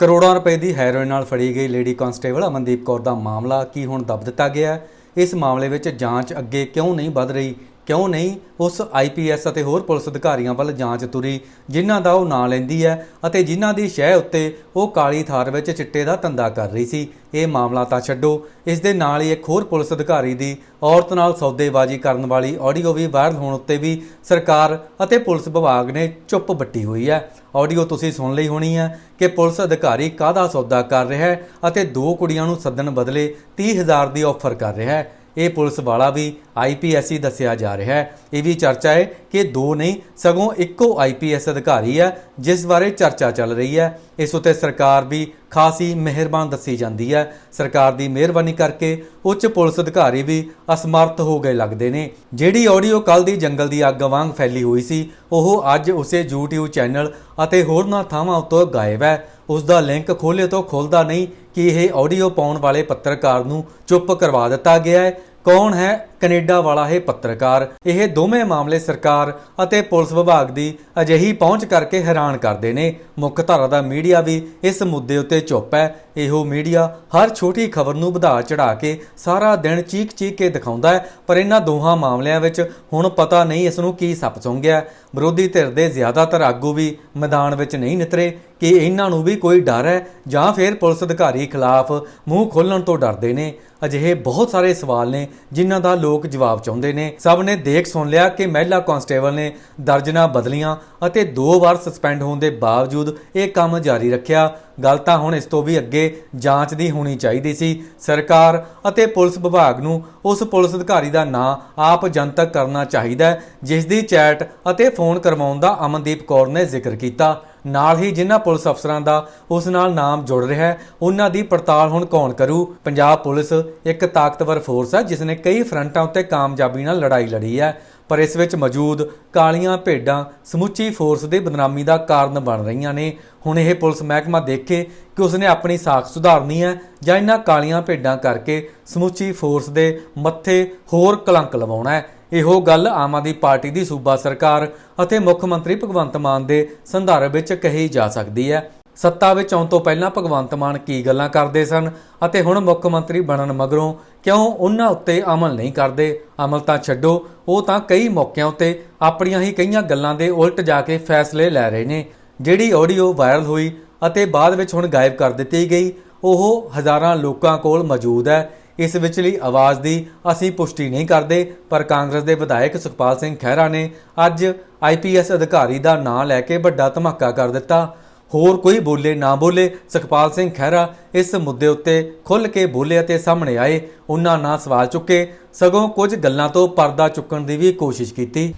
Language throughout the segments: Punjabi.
ਕਰੋੜਾਂ ਰੁਪਏ ਦੀ ਹੈਰੋਇਨ ਨਾਲ ਫੜੀ ਗਈ ਲੇਡੀ ਕਾਂਸਟੇਬਲ ਅਮਨਦੀਪ ਕੌਰ ਦਾ ਮਾਮਲਾ ਕੀ ਹੁਣ ਦਬ ਦਿੱਤਾ ਗਿਆ ਹੈ? ਇਸ ਮਾਮਲੇ ਵਿੱਚ ਜਾਂਚ ਅੱਗੇ ਕਿਉਂ ਨਹੀਂ ਵੱਧ ਰਹੀ? ਕਿਉਂ ਨਹੀਂ? ਉਸ ਆਈਪੀਐਸ ਅਤੇ ਹੋਰ ਪੁਲਿਸ ਅਧਿਕਾਰੀਆਂ ਵੱਲ ਜਾਂਚ ਤੁਰੀ, ਜਿਨ੍ਹਾਂ ਦਾ ਉਹ ਨਾਂ ਲੈਂਦੀ ਹੈ ਅਤੇ ਜਿਨ੍ਹਾਂ ਦੀ ਸ਼ਹਿ ਉੱਤੇ ਉਹ ਕਾਲੀ ਥਾਰ ਵਿੱਚ ਚਿੱਟੇ ਦਾ ਧੰਦਾ ਕਰ ਰਹੀ ਸੀ। ਇਹ ਮਾਮਲਾ ਤਾਂ ਛੱਡੋ। ਇਸ ਦੇ ਨਾਲ ਹੀ ਇੱਕ ਹੋਰ ਪੁਲਿਸ ਅਧਿਕਾਰੀ ਦੀ ਔਰਤ ਨਾਲ ਸੌਦੇਬਾਜ਼ੀ ਕਰਨ ਵਾਲੀ ਆਡੀਓ ਵੀ ਵਾਇਰਲ ਹੋਣ ਉੱਤੇ ਵੀ ਸਰਕਾਰ ਅਤੇ ਪੁਲਿਸ ਵਿਭਾਗ ਨੇ ਚੁੱਪ ਬੱਟੀ ਹੋਈ ਹੈ। ਆਡੀਓ ਤੁਸੀਂ ਸੁਣ ਲਈ ਹੋਣੀ ਹੈ ਕਿ ਪੁਲਿਸ ਅਧਿਕਾਰੀ ਕਾਹਦਾ ਸੌਦਾ ਕਰ ਰਿਹਾ ਹੈ ਅਤੇ ਦੋ ਕੁੜੀਆਂ ਨੂੰ ਸੱਦਣ ਬਦਲੇ 30000 ਦੀ ਆਫਰ ਕਰ ਰਿਹਾ ਹੈ। ਇਹ ਪੁਲਿਸ ਵਾਲਾ ਵੀ ਆਈਪੀਐਸ ਹੀ ਦੱਸਿਆ ਜਾ ਰਿਹਾ ਹੈ। ਇਹ ਵੀ ਚਰਚਾ ਹੈ ਕਿ ਦੋ ਨਹੀਂ, ਸਗੋਂ ਇੱਕੋ ਆਈਪੀਐਸ ਅਧਿਕਾਰੀ ਹੈ, ਜਿਸ ਬਾਰੇ ਚਰਚਾ ਚੱਲ ਰਹੀ ਹੈ। ਇਸ ਉਤੇ ਸਰਕਾਰ ਵੀ ਖਾਸੀ ਮਿਹਰਬਾਨ ਦੱਸੀ ਜਾਂਦੀ ਹੈ। ਸਰਕਾਰ ਦੀ ਮਿਹਰਬਾਨੀ ਕਰਕੇ ਉੱਚ ਪੁਲਿਸ ਅਧਿਕਾਰੀ ਵੀ ਅਸਮਰਥ ਹੋ ਗਏ ਲੱਗਦੇ ਨੇ। ਜਿਹੜੀ ਆਡੀਓ ਕੱਲ ਦੀ ਜੰਗਲ ਦੀ ਅੱਗ ਵਾਂਗ ਫੈਲੀ ਹੋਈ ਸੀ, ਉਹ ਅੱਜ ਉਸੇ YouTube ਚੈਨਲ ਅਤੇ ਹੋਰਨਾਂ ਥਾਵਾਂ ਉੱਤੇ ਗਾਇਬ ਹੈ। ਉਸ ਦਾ ਲਿੰਕ ਖੋਲੇ ਤੋਂ ਖੁੱਲਦਾ ਨਹੀਂ ਕਿ ਇਹ ਆਡੀਓ ਪਾਉਣ ਵਾਲੇ ਪੱਤਰਕਾਰ ਨੂੰ ਚੁੱਪ ਕਰਵਾ ਦਿੱਤਾ ਗਿਆ ਹੈ। ਕੌਣ ਹੈ ਕੈਨੇਡਾ ਵਾਲਾ ਇਹ ਪੱਤਰਕਾਰ, ਇਹ ਦੋਵੇਂ ਮਾਮਲੇ ਸਰਕਾਰ ਅਤੇ ਪੁਲਿਸ ਵਿਭਾਗ ਦੀ ਅਜਿਹੀ ਪਹੁੰਚ ਕਰਕੇ ਹੈਰਾਨ ਕਰਦੇ ਨੇ। ਮੁੱਖ ਧਾਰਾ ਦਾ ਮੀਡੀਆ ਵੀ ਇਸ ਮੁੱਦੇ ਉੱਤੇ ਚੁੱਪ ਹੈ। ਇਹੋ ਮੀਡੀਆ ਹਰ ਛੋਟੀ ਖਬਰ ਨੂੰ ਵਧਾ ਚੜਾ ਕੇ ਸਾਰਾ ਦਿਨ ਚੀਕ-ਚੀਕ ਕੇ ਦਿਖਾਉਂਦਾ ਹੈ, ਪਰ ਇਹਨਾਂ ਦੋਹਾਂ ਮਾਮਲਿਆਂ ਵਿੱਚ ਹੁਣ ਪਤਾ ਨਹੀਂ ਇਸ ਨੂੰ ਕੀ ਸੱਪ ਚੁੰਗਿਆ। ਵਿਰੋਧੀ ਧਿਰ ਦੇ ਜ਼ਿਆਦਾਤਰ ਆਗੂ ਵੀ ਮੈਦਾਨ ਵਿੱਚ ਨਹੀਂ ਨਿਤਰੇ, ਕਿ ਇਹਨਾਂ ਨੂੰ ਵੀ ਕੋਈ ਡਰ ਹੈ ਜਾਂ ਫਿਰ ਪੁਲਿਸ ਅਧਿਕਾਰੀ ਖਿਲਾਫ ਮੂੰਹ ਖੋਲਣ ਤੋਂ ਡਰਦੇ ਨੇ। ਅਜਿਹੇ ਬਹੁਤ ਸਾਰੇ ਸਵਾਲ ਨੇ, ਜਿਨ੍ਹਾਂ ਦਾ ਲੋਕ ਜਵਾਬ ਚਾਹੁੰਦੇ ਨੇ। ਸਭ ਨੇ ਦੇਖ ਸੁਣ ਲਿਆ ਕਿ ਮਹਿਲਾ ਕਾਂਸਟੇਬਲ ਨੇ ਦਰਜਨਾ ਬਦਲੀਆਂ ਅਤੇ ਦੋ ਵਾਰ ਸਸਪੈਂਡ ਹੋਣ ਦੇ ਬਾਵਜੂਦ ਇਹ ਕੰਮ ਜਾਰੀ ਰੱਖਿਆ। ਗੱਲ ਤਾਂ ਹੁਣ ਇਸ ਤੋਂ ਵੀ ਅੱਗੇ ਜਾਂਚ ਦੀ ਹੋਣੀ ਚਾਹੀਦੀ ਸੀ। ਸਰਕਾਰ ਅਤੇ ਪੁਲਿਸ ਵਿਭਾਗ ਨੂੰ ਉਸ ਪੁਲਿਸ ਅਧਿਕਾਰੀ ਦਾ ਨਾਂ ਆਪ ਜਨਤਕ ਕਰਨਾ ਚਾਹੀਦਾ ਹੈ, ਜਿਸ ਦੀ ਚੈਟ ਅਤੇ ਫੋਨ ਕਰਵਾਉਣ ਦਾ ਅਮਨਦੀਪ ਕੌਰ ਨੇ ਜ਼ਿਕਰ ਕੀਤਾ। ਨਾਲ ਹੀ ਜਿਨ੍ਹਾਂ ਪੁਲਿਸ ਅਫਸਰਾਂ ਦਾ ਉਸ ਨਾਲ ਨਾਮ ਜੁੜ ਰਿਹਾ ਹੈ ਉਹਨਾਂ ਦੀ ਪੜਤਾਲ ਹੁਣ ਕੌਣ ਕਰੂ? ਪੰਜਾਬ ਪੁਲਿਸ ਇੱਕ ਤਾਕਤਵਰ ਫੋਰਸ ਹੈ ਜਿਸ ਨੇ ਕਈ ਫਰੰਟਾਂ ਉੱਤੇ ਕਾਮਯਾਬੀ ਨਾਲ ਲੜਾਈ ਲੜੀ ਹੈ। ਪਰ ਇਸ ਵਿੱਚ ਮੌਜੂਦ ਕਾਲੀਆਂ ਭੇਡਾਂ ਸਮੁੱਚੀ ਫੋਰਸ ਦੇ ਬਦਨਾਮੀ ਦਾ ਕਾਰਨ ਬਣ ਰਹੀਆਂ ਨੇ। ਹੁਣ ਇਹ ਪੁਲਿਸ ਮਹਿਕਮਾ ਦੇਖੇ ਕਿ ਉਸਨੇ ਆਪਣੀ ਸਾਖ ਸੁਧਾਰਨੀ ਹੈ ਜਾਂ ਇਹਨਾਂ ਕਾਲੀਆਂ ਭੇਡਾਂ ਕਰਕੇ ਸਮੁੱਚੀ ਫੋਰਸ ਦੇ ਮੱਥੇ ਹੋਰ ਕਲੰਕ ਲਵਾਉਣਾ ਹੈ। ਇਹੋ ਗੱਲ ਆਮ ਆਦਮੀ ਪਾਰਟੀ ਦੀ ਸੂਬਾ ਸਰਕਾਰ ਅਤੇ ਮੁੱਖ ਮੰਤਰੀ ਭਗਵੰਤ ਮਾਨ ਦੇ ਸੰਦਰਭ ਵਿੱਚ ਕਹੀ ਜਾ ਸਕਦੀ ਹੈ। ਸੱਤਾ ਵਿੱਚ ਆਉਣ ਤੋਂ ਪਹਿਲਾਂ ਭਗਵੰਤ ਮਾਨ ਕੀ ਗੱਲਾਂ ਕਰਦੇ ਸਨ ਅਤੇ ਹੁਣ ਮੁੱਖ ਮੰਤਰੀ ਬਣਨ ਮਗਰੋਂ ਕਿਉਂ ਉਹਨਾਂ ਉੱਤੇ ਅਮਲ ਨਹੀਂ ਕਰਦੇ? ਅਮਲ ਤਾਂ ਛੱਡੋ, ਉਹ ਤਾਂ ਕਈ ਮੌਕਿਆਂ ਉੱਤੇ ਆਪਣੀਆਂ ਹੀ ਕਈਆਂ ਗੱਲਾਂ ਦੇ ਉਲਟ ਜਾ ਕੇ ਫੈਸਲੇ ਲੈ ਰਹੇ ਨੇ। ਜਿਹੜੀ ਆਡੀਓ ਵਾਇਰਲ ਹੋਈ ਅਤੇ ਬਾਅਦ ਵਿੱਚ ਹੁਣ ਗਾਇਬ ਕਰ ਦਿੱਤੀ ਗਈ, ਉਹ ਹਜ਼ਾਰਾਂ ਲੋਕਾਂ ਕੋਲ ਮੌਜੂਦ ਹੈ। ਇਸ ਵਿਚਲੀ ਆਵਾਜ਼ ਦੀ ਅਸੀਂ ਪੁਸ਼ਟੀ ਨਹੀਂ ਕਰਦੇ, ਪਰ ਕਾਂਗਰਸ ਦੇ ਵਿਧਾਇਕ ਸੁਖਪਾਲ ਸਿੰਘ ਖਹਿਰਾ ਨੇ ਅੱਜ ਆਈਪੀਐਸ ਅਧਿਕਾਰੀ ਦਾ ਨਾਂ ਲੈ ਕੇ ਵੱਡਾ ਧਮਾਕਾ ਕਰ ਦਿੱਤਾ। ਹੋਰ ਕੋਈ ਬੋਲੇ ਨਾ ਬੋਲੇ, ਸੁਖਪਾਲ ਸਿੰਘ ਖਹਿਰਾ ਇਸ ਮੁੱਦੇ ਉੱਤੇ ਖੁੱਲ੍ਹ ਕੇ ਬੋਲੇ ਅਤੇ ਸਾਹਮਣੇ ਆਏ। ਉਹਨਾਂ ਨਾ ਸਵਾਲ ਚੁੱਕੇ, ਸਗੋਂ ਕੁਝ ਗੱਲਾਂ ਤੋਂ ਪਰਦਾ ਚੁੱਕਣ ਦੀ ਵੀ ਕੋਸ਼ਿਸ਼ ਕੀਤੀ।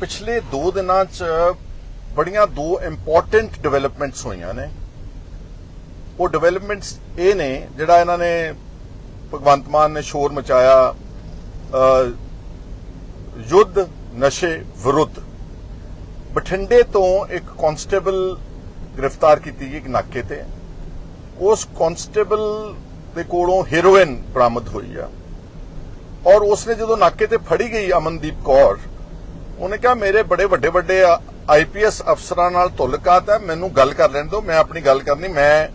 ਪਿਛਲੇ 2 ਦਿਨਾਂ 'ਚ ਬੜੀਆਂ ਦੋ ਇੰਪੋਰਟੈਂਟ ਡਿਵੈਲਪਮੈਂਟਸ ਹੋਈਆਂ ਨੇ। ਉਹ ਡਿਵੈਲਪਮੈਂਟਸ ਇਹ ਨੇ, ਜਿਹੜਾ ਇਹਨਾਂ ਨੇ ਭਗਵੰਤ ਮਾਨ ਨੇ ਸ਼ੋਰ ਮਚਾਇਆ ਯੁੱਧ, ਨਸ਼ੇ ਵਿਰੁੱਧ। ਬਠਿੰਡੇ ਤੋਂ ਇੱਕ ਕਾਂਸਟੇਬਲ ਗ੍ਰਿਫਤਾਰ ਕੀਤੀ ਗਈ ਇੱਕ ਨਾਕੇ ਤੇ। ਉਸ ਕਾਂਸਟੇਬਲ ਦੇ ਕੋਲੋਂ ਹੀਰੋਇਨ ਬਰਾਮਦ ਹੋਈ ਆ। ਔਰ ਉਸਨੇ ਜਦੋਂ ਨਾਕੇ ਤੇ ਫੜੀ ਗਈ ਅਮਨਦੀਪ ਕੌਰ, ਉਹਨੇ ਕਿਹਾ, ਮੇਰੇ ਬੜੇ ਵੱਡੇ ਵੱਡੇ ਆਈਪੀਐਸ ਅਫਸਰਾਂ ਨਾਲ ਤੁਲਕਾਤ ਹੈ ਮੈਨੂੰ ਗੱਲ ਕਰ ਲੈਣ ਦਿਓ, ਮੈਂ ਆਪਣੀ ਗੱਲ ਕਰਨੀ, ਮੈਂ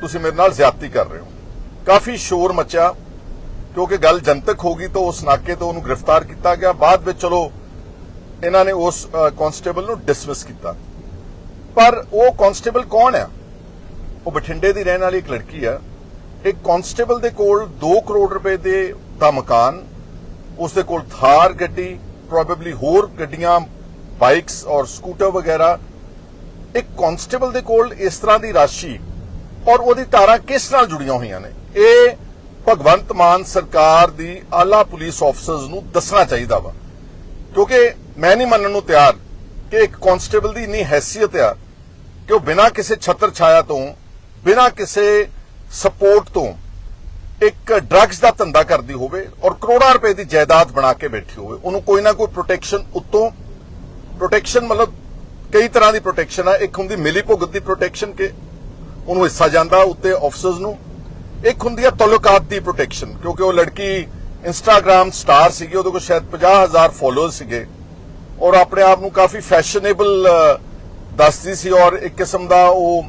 ਤੁਸੀਂ ਮੇਰੇ ਨਾਲ ਜ਼ਿਆਦਤੀ ਕਰ ਰਹੇ ਹੋ। ਕਾਫੀ ਸ਼ੋਰ ਮਚਿਆ, ਕਿਉਂਕਿ ਗੱਲ ਜਨਤਕ ਹੋ ਗਈ ਤਾਂ ਉਸ ਨਾਕੇ ਤੋਂ ਉਹਨੂੰ ਗ੍ਰਿਫਤਾਰ ਕੀਤਾ ਗਿਆ। ਬਾਅਦ ਵਿੱਚ ਚਲੋ, ਇਹਨਾਂ ਨੇ ਉਸ ਕਾਂਸਟੇਬਲ ਨੂੰ ਡਿਸਮਿਸ ਕੀਤਾ। ਪਰ ਉਹ ਕਾਂਸਟੇਬਲ ਕੌਣ ਆ? ਉਹ ਬਠਿੰਡੇ ਦੀ ਰਹਿਣ ਵਾਲੀ ਇੱਕ ਲੜਕੀ ਆ। ਇੱਕ ਕਾਂਸਟੇਬਲ ਦੇ ਕੋਲ 2 ਕਰੋੜ ਰੁਪਏ ਦੇ ਦਾ ਮਕਾਨ, ਉਸ ਦੇ ਕੋਲ ਥਾਰ ਗੱਡੀ ਪ੍ਰੋਬੇਬਲੀ ਹੋਰ ਗੱਡੀਆਂ ਬਾਈਕਸ ਔਰ ਸਕੂਟਰ ਵਗੈਰਾ। ਇੱਕ ਕਾਂਸਟੇਬਲ ਦੇ ਕੋਲ ਇਸ ਤਰ੍ਹਾਂ ਦੀ ਰਾਸ਼ੀ ਔਰ ਉਹਦੀ ਧਾਰਾ ਕਿਸ ਨਾਲ ਜੁੜੀਆਂ ਹੋਈਆਂ ਨੇ? ਇਹ ਭਗਵੰਤ ਮਾਨ ਸਰਕਾਰ ਦੀ ਆਲਾ ਪੁਲਿਸ ਆਫਸਰਸ ਨੂੰ ਦੱਸਣਾ ਚਾਹੀਦਾ ਵਾ। ਕਿਉਂਕਿ ਮੈਂ ਨਹੀਂ ਮੰਨਣ ਨੂੰ ਤਿਆਰ। ਕਿ ਇੱਕ ਕਾਂਸਟੇਬਲ ਦੀ ਇੰਨੀ ਹੈਸੀਅਤ ਆ ਕਿ ਉਹ ਬਿਨਾਂ ਕਿਸੇ ਛਤਰ ਛਾਇਆ ਤੋਂ, ਬਿਨਾਂ ਕਿਸੇ ਸਪੋਰਟ ਤੋਂ ਇੱਕ ਡਰੱਗਸ ਦਾ ਧੰਦਾ ਕਰਦੀ ਹੋਵੇ ਔਰ ਕਰੋੜਾਂ ਰੁਪਏ ਦੀ ਜਾਇਦਾਦ ਬਣਾ ਕੇ ਬੈਠੀ ਹੋਵੇ। ਉਹਨੂੰ ਕੋਈ ਨਾ ਕੋਈ ਪ੍ਰੋਟੈਕਸ਼ਨ ਉੱਤੋਂ ਪ੍ਰੋਟੈਕਸ਼ਨ ਮਤਲਬ ਕਈ ਤਰ੍ਹਾਂ ਦੀ ਪ੍ਰੋਟੈਕਸ਼ਨ ਆ। ਇੱਕ ਹੁੰਦੀ ਮਿਲੀ ਭੁਗਤ ਦੀ ਪ੍ਰੋਟੈਕਸ਼ਨ ਕਿ ਉਹਨੂੰ ਹਿੱਸਾ ਜਾਂਦਾ ਉੱਤੇ ਆਫਸਰਸ ਨੂੰ। ਇੱਕ ਹੁੰਦੀ ਆ ਤਲੁਕਾਤ ਦੀ ਪ੍ਰੋਟੈਕਸ਼ਨ ਕਿਉਂਕਿ ਉਹ ਲੜਕੀ ਇੰਸਟਾਗ੍ਰam ਸਟਾਰ ਸੀਗੀ, ਉਹਦੇ ਕੋਲ ਸ਼ਾਇਦ 50000 ਫਾਲੋਅਰਸ ਸੀਗੇ। ਔਰ ਆਪਣੇ ਆਪ ਨੂੰ ਕਾਫੀ ਫੈਸ਼ਨੇਬਲ ਦੱਸਦੀ ਸੀ ਔਰ ਇੱਕ ਕਿਸਮ ਦਾ ਉਹ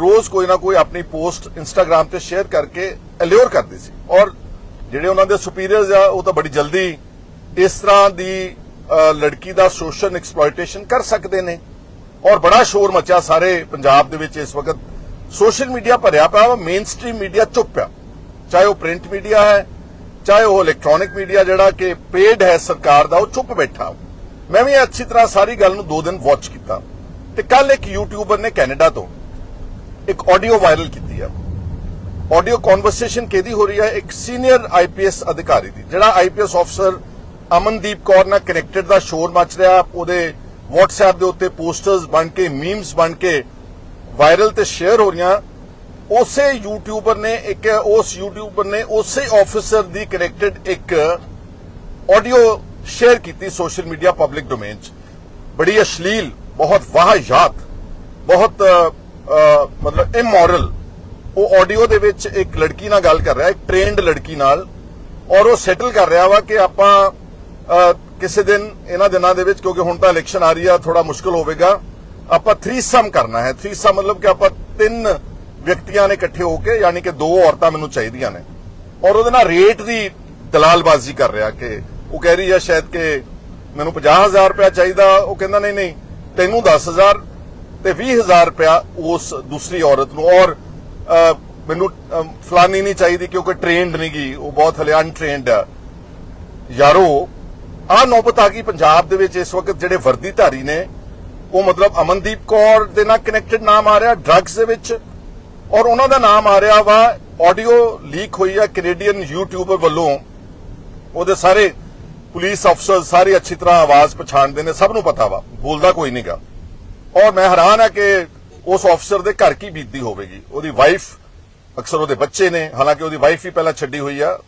ਰੋਜ਼ ਕੋਈ ਨਾ ਕੋਈ ਆਪਣੀ ਪੋਸਟ ਇੰਸਟਾਗ੍ਰam ਤੇ ਸ਼ੇਅਰ ਕਰਕੇ ਅਲਿਓਰ ਕਰਦੀ ਸੀ। ਔਰ ਜਿਹੜੇ ਉਹਨਾਂ ਦੇ ਸੁਪੀਰੀਅਰਸ ਆ, ਉਹ ਤਾਂ ਬੜੀ ਜਲਦੀ ਇਸ ਤਰ੍ਹਾਂ ਦੀ ਲੜਕੀ ਦਾ ਸੋਸ਼ਲ ਐਕਸਪਲੋਇਟੇਸ਼ਨ ਕਰ ਸਕਦੇ ਨੇ। ਔਰ ਬੜਾ ਸ਼ੋਰ ਮਚਿਆ ਸਾਰੇ ਪੰਜਾਬ ਦੇ ਵਿੱਚ ਇਸ ਵਕਤ। ਸੋਸ਼ਲ ਮੀਡੀਆ ਭਰਿਆ ਪਿਆ ਵਾ ਮੇਨ ਸਟ੍ਰੀਮ ਮੀਡੀਆ ਚੁੱਪ ਆ ਚਾਹੇ ਉਹ ਪ੍ਰਿੰਟ ਮੀਡੀਆ ਹੈ ਚਾਹੇ ਉਹ ਇਲੈਕਟ੍ਰੋਨਿਕ ਮੀਡੀਆ ਜਿਹੜਾ ਕਿ ਪੇਡ ਹੈ ਸਰਕਾਰ ਦਾ, ਉਹ ਚੁੱਪ ਬੈਠਾ। ਮੈਂ ਵੀ ਅੱਛੀ ਤਰ੍ਹਾਂ ਸਾਰੀ ਗੱਲ ਨੂੰ ਦੋ ਦਿਨ ਵਾਚ ਕੀਤਾ। ਤੇ ਕੱਲ ਇੱਕ ਯੂਟਿਊਬਰ ਨੇ ਕੈਨੇਡਾ ਤੋਂ ਇੱਕ ਆਡੀਓ ਵਾਇਰਲ ਕੀਤੀ ਆ। ਆਡੀਓ ਕਨਵਰਸੇਸ਼ਨ ਕਿਹਦੀ ਹੋ ਰਹੀ ਹੈ ਇੱਕ ਸੀਨੀਅਰ ਆਈਪੀਐਸ ਅਧਿਕਾਰੀ ਦੀ, ਜਿਹੜਾ ਆਈਪੀਐਸ ਅਫਸਰ ਅਮਨਦੀਪ ਕੌਰ ਨਾਲ ਕਨੈਕਟਡ ਦਾ ਸ਼ੋਰ ਮਚ ਰਿਹਾ। ਉਹਦੇ WhatsApp ਦੇ ਉੱਤੇ ਪੋਸਟਰਸ ਬਣ ਕੇ ਮੀਮਸ ਬਣ ਕੇ ਵਾਇਰਲ ਤੇ ਸ਼ੇਅਰ ਹੋ ਰਹੀਆਂ। ਉਸੇ ਯੂਟਿਊਬਰ ਨੇ ਇੱਕ, ਉਸ ਯੂਟਿਊਬਰ ਨੇ ਉਸੇ ਆਫੀਸਰ ਦੀ ਕਨੈਕਟਡ ਇੱਕ ਆਡੀਓ ਸ਼ੇਅਰ ਕੀਤੀ ਸੋਸ਼ਲ ਮੀਡੀਆ ਪਬਲਿਕ ਡੋਮੇਨ 'ਚ। ਬੜੀ ਅਸ਼ਲੀਲ, ਬਹੁਤ ਵਾਹਿਯਾਤ ਬਹੁਤ ਮਤਲਬ ਇਮੋਰਲ ਉਹ ਆਡੀਓ ਦੇ ਵਿੱਚ ਇੱਕ ਲੜਕੀ ਨਾਲ ਗੱਲ ਕਰ ਰਿਹਾ, ਇੱਕ ਟ੍ਰੇਨਡ ਲੜਕੀ ਨਾਲ, ਔਰ ਉਹ ਸੈਟਲ ਕਰ ਰਿਹਾ ਵਾ ਕਿ ਆਪਾਂ ਕਿਸੇ ਦਿਨ, ਇਹਨਾਂ ਦਿਨਾਂ ਦੇ ਵਿੱਚ, ਕਿਉਂਕਿ ਹੁਣ ਤਾਂ ਇਲੈਕਸ਼ਨ ਆ ਰਹੀ ਆ ਥੋੜਾ ਮੁਸ਼ਕਲ ਹੋਵੇਗਾ, ਆਪਾਂ ਥ੍ਰੀਸਮ ਕਰਨਾ ਹੈ। ਥ੍ਰੀਸਮ ਮਤਲਬ ਕਿ ਆਪਾਂ ਤਿੰਨ ਵਿਅਕਤੀਆਂ ਨੇ ਇਕੱਠੇ ਹੋ ਕੇ ਯਾਨੀ ਕਿ ਦੋ ਔਰਤਾਂ ਮੈਨੂੰ ਚਾਹੀਦੀਆਂ ਨੇ। ਔਰ ਉਹਦੇ ਨਾਲ ਰੇਟ ਦੀ ਦਲਾਲਬਾਜ਼ੀ ਕਰ ਰਿਹਾ ਕਿ ਉਹ ਕਹਿ ਰਹੀ ਹੈ ਸ਼ਾਇਦ ਕਿ ਮੈਨੂੰ 50000 ਰੁਪਇਆ ਚਾਹੀਦਾ, ਉਹ ਕਹਿੰਦਾ ਨਹੀਂ ਨਹੀਂ, ਤੈਨੂੰ 10000 ਤੇ 20000 ਰੁਪਇਆ ਉਸ ਦੂਸਰੀ ਔਰਤ ਨੂੰ। ਔਰ ਮੈਨੂੰ ਫਲਾਨੀ ਨਹੀਂ ਚਾਹੀਦੀ ਕਿਉਂਕਿ ਟ੍ਰੇਨਡ ਨਹੀਂ ਗਈ ਉਹ ਬਹੁਤ ਹਲੇ ਅਨਟ੍ਰੇਨਡ ਆ। ਯਾਰੋ ਆ ਨੌਬਤ ਆ ਗਈ ਪੰਜਾਬ ਦੇ ਵਿੱਚ ਇਸ ਵਕਤ ਜਿਹੜੇ ਵਰਦੀਧਾਰੀ ਨੇ, ਉਹ ਮਤਲਬ ਅਮਨਦੀਪ ਕੌਰ ਦੇ ਨਾਲ ਕਨੈਕਟਡ ਨਾਮ ਆ ਰਿਹਾ ਡਰੱਗਸ ਦੇ ਵਿੱਚ। ਔਰ ਉਹਨਾਂ ਦਾ ਨਾਮ ਆ ਰਿਹਾ ਵਾ ਆਡੀਓ ਲੀਕ ਹੋਈ ਆ ਕੈਨੇਡੀਅਨ ਯੂਟਿਊਬਰ ਵੱਲੋਂ। ਉਹਦੇ ਸਾਰੇ ਪੁਲਿਸ ਅਫਸਰ ਸਾਰੇ ਅੱਛੀ ਤਰ੍ਹਾਂ ਆਵਾਜ਼ ਪਛਾਣਦੇ ਨੇ, ਸਭ ਨੂੰ ਪਤਾ ਵਾ, ਬੋਲਦਾ ਕੋਈ ਨਹੀਂਗਾ ਔਰ ਮੈਂ ਹੈਰਾਨ ਆ ਕਿ ਉਸ ਅਫਸਰ ਦੇ ਘਰ ਕੀ ਬੀਤਦੀ ਹੋਵੇਗੀ। ਉਹਦੀ ਵਾਈਫ ਅਕਸਰ ਉਹਦੇ ਬੱਚੇ ਨੇ, ਹਾਲਾਂਕਿ ਉਹਦੀ ਵਾਈਫ ਵੀ ਪਹਿਲਾਂ ਛੱਡੀ ਹੋਈ ਆ।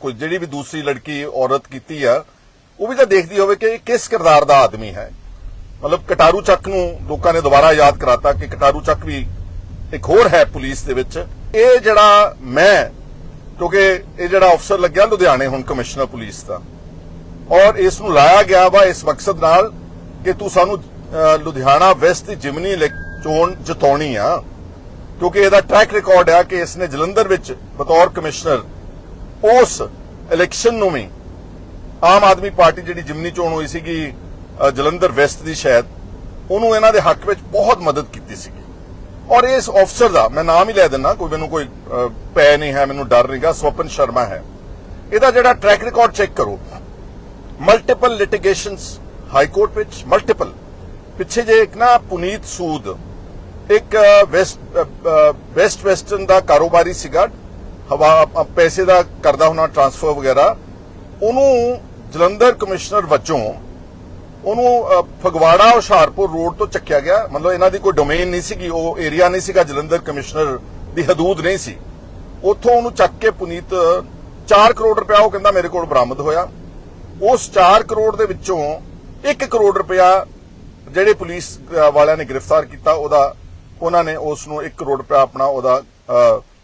ਕੋਈ ਜਿਹੜੀ ਵੀ ਦੂਸਰੀ ਲੜਕੀ, ਔਰਤ ਕੀਤੀ ਆ, ਉਹ ਵੀ ਤਾਂ ਦੇਖਦੀ ਹੋਵੇ ਕਿ ਇਹ ਕਿਸ ਕਿਰਦਾਰ ਦਾ ਆਦਮੀ ਹੈ। ਮਤਲਬ ਕਟਾਰੂ ਚੱਕ ਨੂੰ ਲੋਕਾਂ ਨੇ ਦੁਬਾਰਾ ਯਾਦ ਕਰਾਤਾ ਕਿ ਕਟਾਰੂ ਚੱਕ ਵੀ ਇੱਕ ਹੋਰ ਹੈ ਪੁਲਿਸ ਦੇ ਵਿੱਚ। ਇਹ ਜਿਹੜਾ ਮੈਂ, ਕਿਉਂਕਿ ਇਹ ਜਿਹੜਾ ਅਫਸਰ ਲੱਗਿਆ ਲੁਧਿਆਣੇ ਹੁਣ ਕਮਿਸ਼ਨਰ ਪੁਲਿਸ ਦਾ, ਔਰ ਇਸ ਨੂੰ ਲਾਇਆ ਗਿਆ ਵਾ ਇਸ ਮਕਸਦ ਨਾਲ ਕਿ ਤੂੰ ਸਾਨੂੰ ਲੁਧਿਆਣਾ ਵੈਸਟ ਦੀ ਜਿਮਨੀ ਚੋਣ ਜਿਤਾਉਣੀ ਆ। ਕਿਉਂਕਿ ਇਹਦਾ ਟਰੈਕ ਰਿਕਾਰਡ ਆ ਕਿ ਇਸਨੇ ਜਲੰਧਰ ਵਿੱਚ ਬਤੌਰ ਕਮਿਸ਼ਨਰ ਉਸ ਇਲੈਕਸ਼ਨ ਨੂੰ ਵੀ ਆਮ ਆਦਮੀ ਪਾਰਟੀ ਜਿਹੜੀ ਜਿਮਨੀ ਚੋਣ ਹੋਈ ਸੀਗੀ ਜਲੰਧਰ ਵੈਸਟ ਦੀ ਸ਼ਾਇਦ, ਉਹਨੂੰ ਇਹਨਾਂ ਦੇ ਹੱਕ ਵਿੱਚ ਬਹੁਤ ਮਦਦ ਕੀਤੀ ਸੀਗੀ। ਔਰ ਇਸ ਅਫਸਰ ਦਾ, ਮੈਂ ਨਾਮ ਹੀ ਲੈ ਦਿੰਦਾ, ਕੋਈ ਮੈਨੂੰ ਕੋਈ ਪੈ ਨਹੀਂ ਹੈ, ਮੈਨੂੰ ਡਰ ਨਹੀਂਗਾ, ਸਵਪਨ ਸ਼ਰਮਾ ਹੈ। ਇਹਦਾ ਜਿਹੜਾ ਟਰੈਕ ਰਿਕਾਰਡ ਚੈੱਕ ਕਰੋ। ਮਲਟੀਪਲ ਲਿਟੀਗੇਸ਼ਨਸ ਹਾਈ ਕੋਰਟ ਵਿੱਚ ਮਲਟੀਪਲ ਪਿੱਛੇ ਜੇ ਇੱਕ ਨਾ ਪੁਨੀਤ ਸੂਦ, ਇੱਕ ਵੈਸਟ ਵੈਸਟ ਵੈਸਟਰਨ ਦਾ ਕਾਰੋਬਾਰੀ ਸੀਗਾ, ਹਵਾ ਪੈਸੇ ਦਾ ਕਰਦਾ ਹੋਣਾ ਟ੍ਰਾਂਸਫਰ ਵਗੈਰਾ। ਉਹਨੂੰ ਜਲੰਧਰ ਕਮਿਸ਼ਨਰ ਵਜੋਂ ਉਹਨੂੰ ਫਗਵਾੜਾ ਹੁਸ਼ਿਆਰਪੁਰ ਰੋਡ ਤੋਂ ਚੱਕਿਆ ਗਿਆ। ਮਤਲਬ ਇਹਨਾਂ ਦੀ ਕੋਈ ਡੋਮੇਨ ਨਹੀਂ ਸੀਗੀ, ਉਹ ਏਰੀਆ ਨਹੀਂ ਸੀਗਾ, ਜਲੰਧਰ ਕਮਿਸ਼ਨਰ ਦੀ ਹਦੂਦ ਨਹੀਂ ਸੀ। ਉੱਥੋਂ ਉਹਨੂੰ ਚੱਕ ਕੇ ਪੁਨੀਤ 4 ਕਰੋੜ ਰੁਪਇਆ ਉਹ ਕਹਿੰਦਾ ਮੇਰੇ ਕੋਲ ਬਰਾਮਦ ਹੋਇਆ। ਉਸ 4 ਕਰੋੜ ਦੇ ਵਿੱਚੋਂ 1 ਕਰੋੜ ਰੁਪਇਆ ਜਿਹੜੇ ਪੁਲਿਸ ਵਾਲਿਆਂ ਨੇ ਗ੍ਰਿਫਤਾਰ ਕੀਤਾ, ਉਹਦਾ, ਉਹਨਾਂ ਨੇ ਉਸ ਨੂੰ 1 ਕਰੋੜ ਰੁਪਇਆ ਆਪਣਾ ਉਹਦਾ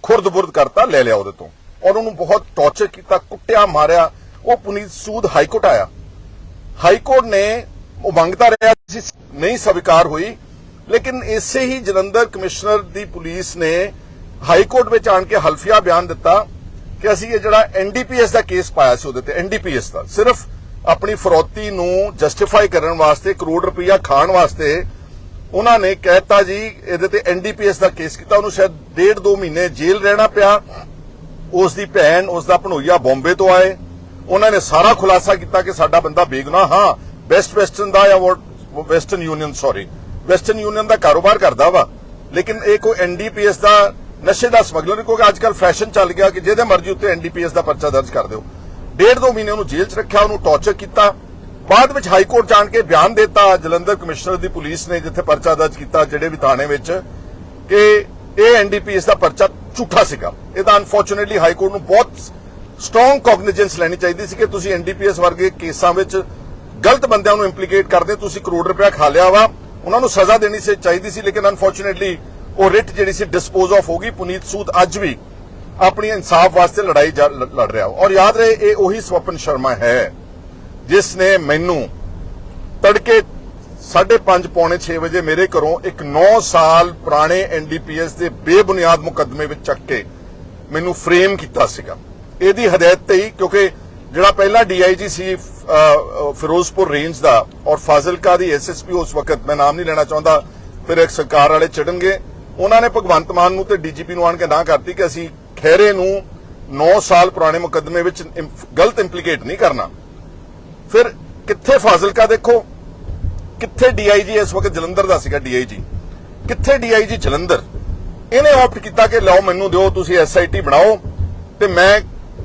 ਖੁਰਦ-ਬੁਰਦ ਕਰਤਾ, ਲੈ ਲਿਆ ਉਹਦੇ ਤੋਂ। ਔਰ ਉਹਨੂੰ ਬਹੁਤ ਟੌਰਚਰ ਕੀਤਾ, ਕੁੱਟਿਆ, ਮਾਰਿਆ। ਉਹ ਪੁਨੀਤ ਸੂਦ ਹਾਈ ਕੋਰਟ ਆਇਆ। ਹਾਈ ਕੋਰਟ ਨੇ ਉਹ ਮੰਗਤਾ ਰਿਹਾ ਸੀ, ਨਹੀਂ ਸਵੀਕਾਰ ਹੋਈ। ਲੇਕਿਨ ਇਸੇ ਹੀ ਜਲੰਧਰ ਕਮਿਸ਼ਨਰ ਦੀ ਪੁਲਿਸ ਨੇ ਹਾਈ ਕੋਰਟ ਵਿੱਚ ਆਣ ਕੇ ਹਲਫੀਆ ਬਿਆਨ ਦਿੱਤਾ ਕਿ ਅਸੀਂ ਇਹ ਜਿਹੜਾ ਐਨਡੀਪੀਐਸ ਦਾ ਕੇਸ ਪਾਇਆ ਸੀ ਉਹਦੇ ਤੇ ਐਨਡੀਪੀਐਸ ਦਾ। ਸਿਰਫ ਆਪਣੀ ਫਰੋਤੀ ਨੂੰ ਜਸਟੀਫਾਈ ਕਰਨ ਵਾਸਤੇ, ਕਰੋੜ ਰੁਪਈਆ ਖਾਣ ਵਾਸਤੇ ਉਹਨਾਂ ਨੇ ਕਹਿਤਾ ਜੀ, ਇਹਦੇ ਤੇ ਐਨਡੀਪੀਐਸ ਦਾ ਕੇਸ ਕੀਤਾ। ਉਹਨੂੰ ਸ਼ਾਇਦ ਡੇਢ ਦੋ ਮਹੀਨੇ ਜੇਲ੍ਹ ਰਹਿਣਾ ਪਿਆ। ਉਸ ਦੀ ਭੈਣ, ਉਸ ਦਾ ਭਣੋਈਆ ਬੰਬੇ ਤੋਂ ਆਏ। ਉਹਨਾਂ ਨੇ ਸਾਰਾ ਖੁਲਾਸਾ ਕੀਤਾ ਕਿ ਸਾਡਾ ਬੰਦਾ ਬੇਗੁਨਾਹ ਹਾਂ। ਵੈਸਟ ਵੈਸਟਰਨ ਦਾ ਜਾਂ Western Union sorry Western Union ਦਾ ਕਾਰੋਬਾਰ ਕਰਦਾ ਵਾ, ਲੇਕਿਨ ਇਹ ਕੋਈ ਐਨਡੀਪੀਐਸ ਦਾ ਨਸ਼ੇ ਦਾ ਸਮਗਲਰ ਕਿਉਂਕਿ ਅੱਜ ਕੱਲ ਫੈਸ਼ਨ ਚੱਲ ਗਿਆ ਕਿ ਜਿਹਦੇ ਮਰਜ਼ੀ ਉੱਤੇ ਐਨਡੀਪੀਐਸ ਦਾ ਪਰਚਾ ਦਰਜ ਕਰ ਦਿਓ। ਡੇਢ ਦੋ ਮਹੀਨੇ ਉਹਨੂੰ ਜੇਲ੍ਹ 'ਚ ਰੱਖਿਆ, ਉਹਨੂੰ ਟੌਰਚਰ ਕੀਤਾ। ਬਾਅਦ ਵਿੱਚ ਹਾਈ ਕੋਰਟ ਜਾਣ ਕੇ ਬਿਆਨ ਦਿੱਤਾ, ਜਲੰਧਰ ਕਮਿਸ਼ਨਰ ਦੀ ਪੁਲਿਸ ਨੇ ਜਿੱਥੇ ਪਰਚਾ ਦਰਜ ਕੀਤਾ, ਜਿਹੜੇ ਵੀ ਥਾਣੇ ਵਿੱਚ, ਕਿ ਇਹ ਐਨਡੀਪੀਐਸ ਦਾ ਪਰਚਾ ਝੂਠਾ ਸੀਗਾ। ਇਹਦਾ ਅਨਫੋਰਚੂਨੇਟਲੀ ਹਾਈ ਕੋਰਟ ਨੂੰ ਬਹੁਤ ਸਟਰੋਂਗ ਕੌਗਨੀਜੈਂਸ ਲੈਣੀ ਚਾਹੀਦੀ ਸੀ ਕਿ ਤੁਸੀਂ ਐਨਡੀਪੀਐਸ ਵਰਗੇ ਕੇਸਾਂ ਵਿੱਚ ਗਲਤ ਬੰਦਿਆਂ ਨੂੰ ਇੰਪਲੀਕੇਟ ਕਰਦੇ ਤੁਸੀਂ ਕਰੋੜ ਰੁਪਇਆ ਖਾ ਲਿਆ ਵਾ। ਉਹਨਾਂ ਨੂੰ ਸਜ਼ਾ ਦੇਣੀ ਸੀ ਚਾਹੀਦੀ ਸੀ ਲੇਕਿਨ ਅਨਫੋਰਚੂਨੇਟਲੀ ਉਹ ਰਿਟ ਜਿਹੜੀ ਸੀ ਡਿਸਪੋਜ਼ ਆਫ ਹੋ ਗਈ ਪੁਨੀਤ ਸੂਦ ਅੱਜ ਵੀ ਆਪਣੀ ਇਨਸਾਫ ਵਾਸਤੇ ਲੜਾਈ ਲੜ ਰਿਹਾ ਔਰ ਯਾਦ ਰਹੇ ਇਹ ਉਹੀ ਸਵਪਨ ਸ਼ਰਮਾ ਹੈ ਜਿਸ ਨੇ ਮੈਨੂੰ ਤੜਕੇ 5:30 ਪੌਣੇ 6 ਵਜੇ ਮੇਰੇ ਘਰੋਂ ਇੱਕ 9 ਸਾਲ ਪੁਰਾਣੇ ਐਨਡੀਪੀਐਸ ਦੇ ਬੇਬੁਨਿਆਦ ਮੁਕੱਦਮੇ ਵਿੱਚ ਚੱਕ ਕੇ ਮੈਨੂੰ ਫਰੇਮ ਕੀਤਾ ਸੀਗਾ। ਇਹਦੀ ਹਦਾਇਤ ਤੇ ਹੀ ਕਿਉਂਕਿ ਜਿਹੜਾ ਪਹਿਲਾ ਡੀਆਈਜੀ ਸੀ ਅ, ਅ, ਫਿਰੋਜ਼ਪੁਰ ਰੇਂਜ ਦਾ ਔਰ ਫਾਜ਼ਿਲਕਾ ਦੀ ਐਸਐਸਪੀ ਉਸ ਵਕਤ, ਮੈਂ ਨਾਮ ਨਹੀਂ ਲੈਣਾ ਚਾਹੁੰਦਾ, ਫਿਰ ਇੱਕ ਸਰਕਾਰ ਵਾਲੇ ਚੜਨਗੇ। ਉਹਨਾਂ ਨੇ ਭਗਵੰਤ ਮਾਨ ਨੂੰ ਤੇ ਡੀਜੀਪੀ ਨੂੰ ਆਣ ਕੇ ਨਾ ਕਰਤੀ ਕਿ ਅਸੀਂ ਖੈਰੇ ਨੂੰ 9 ਸਾਲ ਪੁਰਾਣੇ ਮੁਕੱਦਮੇ ਵਿੱਚ ਗਲਤ ਇੰਪਲੀਕੇਟ ਨਹੀਂ ਕਰਨਾ। ਫਿਰ ਕਿੱਥੇ ਫਾਜ਼ਿਲਕਾ ਦੇਖੋ? ਕਿੱਥੇ ਡੀਆਈਜੀ ਇਸ ਵਕਤ ਜਲੰਧਰ ਦਾ ਸੀਗਾ ਡੀਆਈਜੀ ਕਿੱਥੇ ਡੀਆਈਜੀ ਜਲੰਧਰ? ਇਹਨੇ ਆਪਟ ਕੀਤਾ ਕਿ ਲਓ ਮੈਨੂੰ ਦਿਓ, ਤੁਸੀਂ ਐਸਆਈਟੀ ਬਣਾਓ ਤੇ ਮੈਂ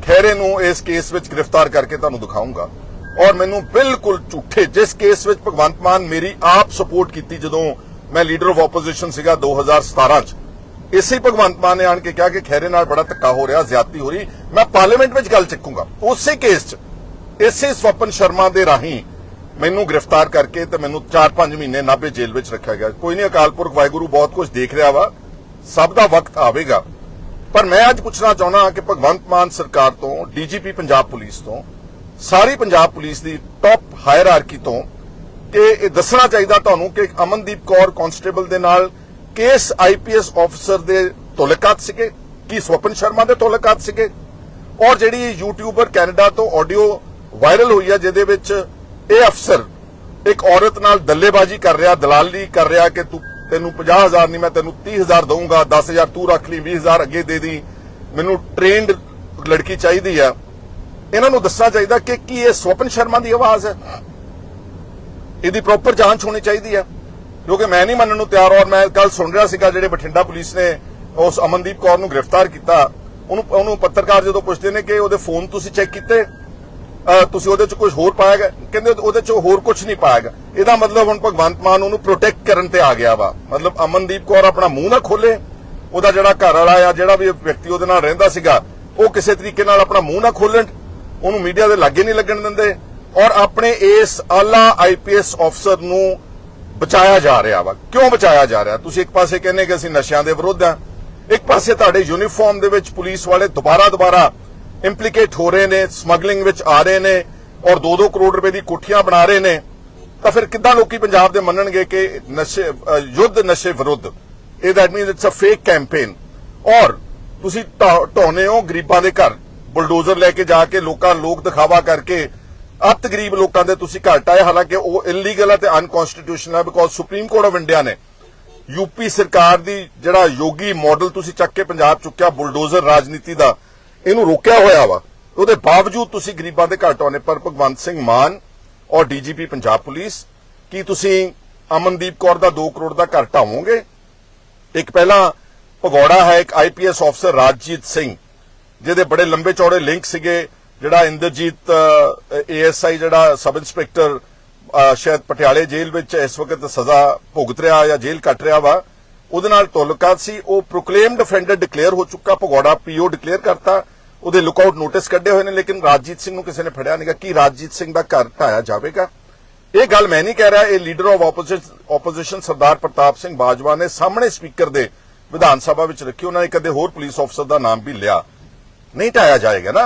ਖੈਰੇ ਨੂੰ ਇਸ ਕੇਸ ਵਿੱਚ ਗ੍ਰਿਫਤਾਰ ਕਰਕੇ ਤੁਹਾਨੂੰ ਦਿਖਾਉਂਗਾ ਔਰ ਮੈਨੂੰ ਬਿਲਕੁਲ ਝੂਠੇ, ਜਿਸ ਕੇਸ ਵਿੱਚ ਭਗਵੰਤ ਮਾਨ ਮੇਰੀ ਆਪ ਸਪੋਰਟ ਕੀਤੀ ਜਦੋਂ ਮੈਂ ਲੀਡਰ ਆਫ ਆਪੋਜੀਸ਼ਨ ਸੀਗਾ 2017 ਚ। ਇਸੇ ਭਗਵੰਤ ਮਾਨ ਨੇ ਆਣ ਕੇ ਕਿਹਾ ਕਿ ਖੈਰੇ ਨਾਲ ਬੜਾ ਧੱਕਾ ਹੋ ਰਿਹਾ, ਜ਼ਿਆਦਤੀ ਹੋ ਰਹੀ, ਮੈਂ ਪਾਰਲੀਮੈਂਟ ਵਿੱਚ ਗੱਲ ਚੱਕੂੰਗਾ। ਉਸੇ ਕੇਸ 'ਚ, ਇਸੇ ਸਵਪਨ ਸ਼ਰਮਾ ਦੇ ਰਾਹੀਂ ਮੈਨੂੰ ਗ੍ਰਿਫਤਾਰ ਕਰਕੇ ਤੇ ਮੈਨੂੰ 4-5 ਮਹੀਨੇ ਨਾਭੇ ਜੇਲ੍ਹ ਵਿੱਚ ਰੱਖਿਆ ਗਿਆ। ਕੋਈ ਨਹੀਂ, ਅਕਾਲ ਪੁਰਖ ਵਾਹਿਗੁਰੂ ਬਹੁਤ ਕੁਝ ਦੇਖ ਰਿਹਾ ਵਾ, ਸਭ ਦਾ ਵਕਤ ਆਵੇਗਾ। ਪਰ ਮੈਂ ਅੱਜ ਪੁੱਛਣਾ ਚਾਹੁੰਦਾ ਕਿ ਭਗਵੰਤ ਮਾਨ ਸਰਕਾਰ ਤੋਂ, ਡੀਜੀਪੀ ਪੰਜਾਬ ਪੁਲਿਸ ਤੋਂ ਸਾਰੀ ਪੰਜਾਬ ਪੁਲਿਸ ਦੀ ਟੌਪ ਹਾਇਰਾਰਕੀ ਤੋਂ ਕਿ ਇਹ ਦੱਸਣਾ ਚਾਹੀਦਾ ਤੁਹਾਨੂੰ ਕਿ ਅਮਨਦੀਪ ਕੌਰ ਕਾਂਸਟੇਬਲ ਦੇ ਨਾਲ ਕੇਸ ਆਈਪੀਐਸ ਆਫੀਸਰ ਦੇ ਤੋਲਕਾਤ ਸੀਗੇ, ਕੀ ਸਵਪਨ ਸ਼ਰਮਾ ਦੇ ਤੋਲਕਾਤ ਸੀਗੇ, ਔਰ ਜਿਹੜੀ ਯੂਟਿਊਬਰ ਕੈਨੇਡਾ ਤੋਂ ਆਡੀਓ ਵਾਇਰਲ ਹੋਈ ਹੈ ਜਿਹਦੇ ਵਿੱਚ ਇਹ ਅਫਸਰ ਇੱਕ ਔਰਤ ਨਾਲ ਦੱਲੇਬਾਜ਼ੀ ਕਰ ਰਿਹਾ, ਦਲਾਲੀ ਕਰ ਰਿਹਾ ਕਿ ਤੂੰ ਤੈਨੂੰ 50000 ਨਹੀਂ, ਮੈਂ ਤੈਨੂੰ 30000 ਦਊਂਗਾ 10000 ਤੂੰ ਰੱਖ ਲਈ 20000 ਅੱਗੇ ਦੇ ਦੀ, ਮੈਨੂੰ ਟ੍ਰੇਨਡ ਲੜਕੀ ਚਾਹੀਦੀ ਆ। ਇਹਨਾਂ ਨੂੰ ਦੱਸਣਾ ਚਾਹੀਦਾ ਕਿ ਕੀ ਇਹ ਸਵਪਨ ਸ਼ਰਮਾ ਦੀ ਆਵਾਜ਼ ਹੈ? ਇਹਦੀ ਪ੍ਰੋਪਰ ਜਾਂਚ ਹੋਣੀ ਚਾਹੀਦੀ ਹੈ। ਕਿਉਂਕਿ ਮੈਂ ਨਹੀਂ ਮੰਨਣ ਨੂੰ ਤਿਆਰ ਔਰ ਮੈਂ ਕੱਲ ਸੁਣ ਰਿਹਾ ਸੀਗਾ ਜਿਹੜੇ ਬਠਿੰਡਾ ਪੁਲਿਸ ਨੇ ਉਸ ਅਮਨਦੀਪ ਕੌਰ ਨੂੰ ਗ੍ਰਿਫਤਾਰ ਕੀਤਾ। ਉਹਨੂੰ ਉਹਨੂੰ ਪੱਤਰਕਾਰ ਜਦੋਂ ਪੁੱਛਦੇ ਨੇ ਕਿ ਉਹਦੇ ਫੋਨ ਤੁਸੀਂ ਚੈੱਕ ਕੀਤੇ? ਤੁਸੀਂ ਉਹਦੇ ਚ ਕੁਝ ਹੋਰ ਪਾਇਆ ਗਿਆ? ਕਹਿੰਦੇ ਉਹਦੇ ਚ ਹੋਰ ਕੁਝ ਨਹੀਂ ਪਾਇਆ ਗਿਆ। ਇਹਦਾ ਮਤਲਬ ਹੁਣ ਭਗਵੰਤ ਮਾਨ ਉਹਨੂੰ ਪ੍ਰੋਟੈਕਟ ਕਰਨ ਤੇ ਆ ਗਿਆ ਵਾ। ਮਤਲਬ ਅਮਨਦੀਪ ਕੌਰ ਆਪਣਾ ਮੂੰਹ ਨਾ ਖੋਲੇ। ਉਹਦਾ ਜਿਹੜਾ ਘਰ ਵਾਲਾ ਆ, ਜਿਹੜਾ ਵੀ ਵਿਅਕਤੀ ਉਹਦੇ ਨਾਲ ਰਹਿੰਦਾ ਸੀਗਾ, ਉਹ ਕਿਸੇ ਤਰੀਕੇ ਨਾਲ ਆਪਣਾ ਮੂੰਹ ਨਾ ਖੋਲਣ। ਉਹਨੂੰ ਮੀਡੀਆ ਦੇ ਲਾਗੇ ਨਹੀਂ ਲੱਗਣ ਦਿੰਦੇ ਔਰ ਆਪਣੇ ਇਸ ਆਲਾ ਆਈਪੀਐਸ ਅਫਸਰ ਨੂੰ ਬਚਾਇਆ ਜਾ ਰਿਹਾ ਵਾ। ਕਿਉਂ ਬਚਾਇਆ ਜਾ ਰਿਹਾ? ਤੁਸੀਂ ਇੱਕ ਪਾਸੇ ਕਹਿੰਦੇ ਕਿ ਅਸੀਂ ਨਸ਼ਿਆਂ ਦੇ ਵਿਰੁੱਧ ਆ ਇੱਕ ਪਾਸੇ ਤੁਹਾਡੇ ਯੂਨੀਫਾਰਮ ਦੇ ਵਿੱਚ ਪੁਲਿਸ ਵਾਲੇ ਦੁਬਾਰਾ ਦੁਬਾਰਾ ਇੰਪਲੀਕੇਟ ਹੋ ਰਹੇ ਨੇ ਸਮਗਲਿੰਗ ਵਿੱਚ ਆ ਰਹੇ ਨੇ ਔਰ 2-2 ਕਰੋੜ ਰੁਪਏ ਦੀ ਕੋਠੀਆਂ ਬਣਾ ਰਹੇ ਨੇ। ਤਾਂ ਫਿਰ ਕਿੱਦਾਂ ਲੋਕੀ ਪੰਜਾਬ ਦੇ ਮੰਨਣਗੇ ਕਿ ਨਸ਼ੇ ਯੁੱਧ ਨਸ਼ੇ ਵਿਰੁੱਧ? ਇਹ that means it's a fake campaign ਔਰ ਤੁਸੀਂ ਢਾ- ਹੋ ਗਰੀਬਾਂ ਦੇ ਘਰ। ਬੁਲਡੋਜ਼ਰ ਲੈ ਕੇ ਜਾ ਕੇ ਲੋਕਾਂ ਲੋਕ ਦਿਖਾਵਾ ਕਰਕੇ ਅੱਤ ਗਰੀਬ ਲੋਕਾਂ ਦੇ ਤੁਸੀਂ ਘਰ ਟਾਏ ਹਾਲਾਂਕਿ ਉਹ ਇਲੀਗਲ ਹੈ ਤੇ ਅਨਕਨਸਟੀਟਿਊਸ਼ਨਲ ਹੈ because supreme court of India ਨੇ ਯੂਪੀ ਸਰਕਾਰ ਦੀ ਜਿਹੜਾ ਯੋਗੀ ਮਾਡਲ ਤੁਸੀਂ ਚੱਕ ਕੇ ਪੰਜਾਬ ਚੁੱਕਿਆ, ਬੁਲਡੋਜ਼ਰ ਰਾਜਨੀਤੀ ਦਾ, ਇਹਨੂੰ ਰੋਕਿਆ ਹੋਇਆ ਵਾ। ਉਹਦੇ ਬਾਵਜੂਦ ਤੁਸੀਂ ਗਰੀਬਾਂ ਦੇ ਘਰ ਟਾਉਣੇ ਪਰ ਭਗਵੰਤ ਸਿੰਘ ਮਾਨ ਔਰ ਡੀਜੀਪੀ ਪੰਜਾਬ ਪੁਲਿਸ, ਕੀ ਤੁਸੀਂ ਅਮਨਦੀਪ ਕੌਰ ਦਾ 2 ਕਰੋੜ ਦਾ ਘਰ ਢਾਵੋਗੇ ਇੱਕ ਪਹਿਲਾਂ ਭਗੌੜਾ ਹੈ, ਇੱਕ ਆਈਪੀਐਸ ਅਫਸਰ ਰਾਜਜੀਤ ਸਿੰਘ। ਜਿਹਦੇ ਬੜੇ ਲੰਬੇ ਚੌੜੇ ਲਿੰਕ ਸੀਗੇ, ਜਿਹੜਾ ਇੰਦਰਜੀਤ ਏਐਸਆਈ ਜਿਹੜਾ ਸਬ ਇੰਸਪੈਕਟਰ ਸ਼ਾਇਦ ਪਟਿਆਲੇ ਜੇਲ੍ਹ ਵਿੱਚ ਇਸ ਵਕਤ ਸਜ਼ਾ ਭੁਗਤ ਰਿਹਾ ਜਾਂ ਜੇਲ੍ਹ ਕੱਟ ਰਿਹਾ ਵਾ, ਉਹਦੇ ਨਾਲ ਤਾਲੁਕਾਤ ਸੀ, ਉਹ ਪ੍ਰੋਕਲੇਮਡ ਅਫੈਂਡਰ ਡਿਕਲੇਅਰ ਹੋ ਚੁੱਕਾ, ਭਗੌੜਾ ਪੀਓ ਡਿਕਲੇਅਰ ਕਰਤਾ, ਉਹਦੇ ਲੁਕਆਊਟ ਨੋਟਿਸ ਕੱਢੇ ਹੋਏ ਨੇ, ਲੇਕਿਨ ਰਾਜਜੀਤ ਸਿੰਘ ਨੂੰ ਕਿਸੇ ਨੇ ਫੜਿਆ ਨਹੀਂਗਾ ਕਿ ਰਾਜਜੀਤ ਸਿੰਘ ਦਾ ਘਰ ਢਾਇਆ ਜਾਵੇਗਾ? ਇਹ ਗੱਲ ਮੈਂ ਨਹੀਂ ਕਹਿ ਰਿਹਾ, ਇਹ leader of opposition Sardar Partap Singh Bajwa ਨੇ ਸਾਹਮਣੇ ਸਪੀਕਰ ਦੇ ਵਿਧਾਨ ਸਭਾ ਵਿੱਚ ਰੱਖੀ, ਉਹਨਾਂ ਨੇ ਕਦੇ ਹੋਰ ਪੁਲਿਸ ਅਫਸਰ ਦਾ ਨਾਮ ਵੀ ਲਿਆ। ਨਹੀਂ ਢਾਇਆ ਜਾਏਗਾ ਨਾ।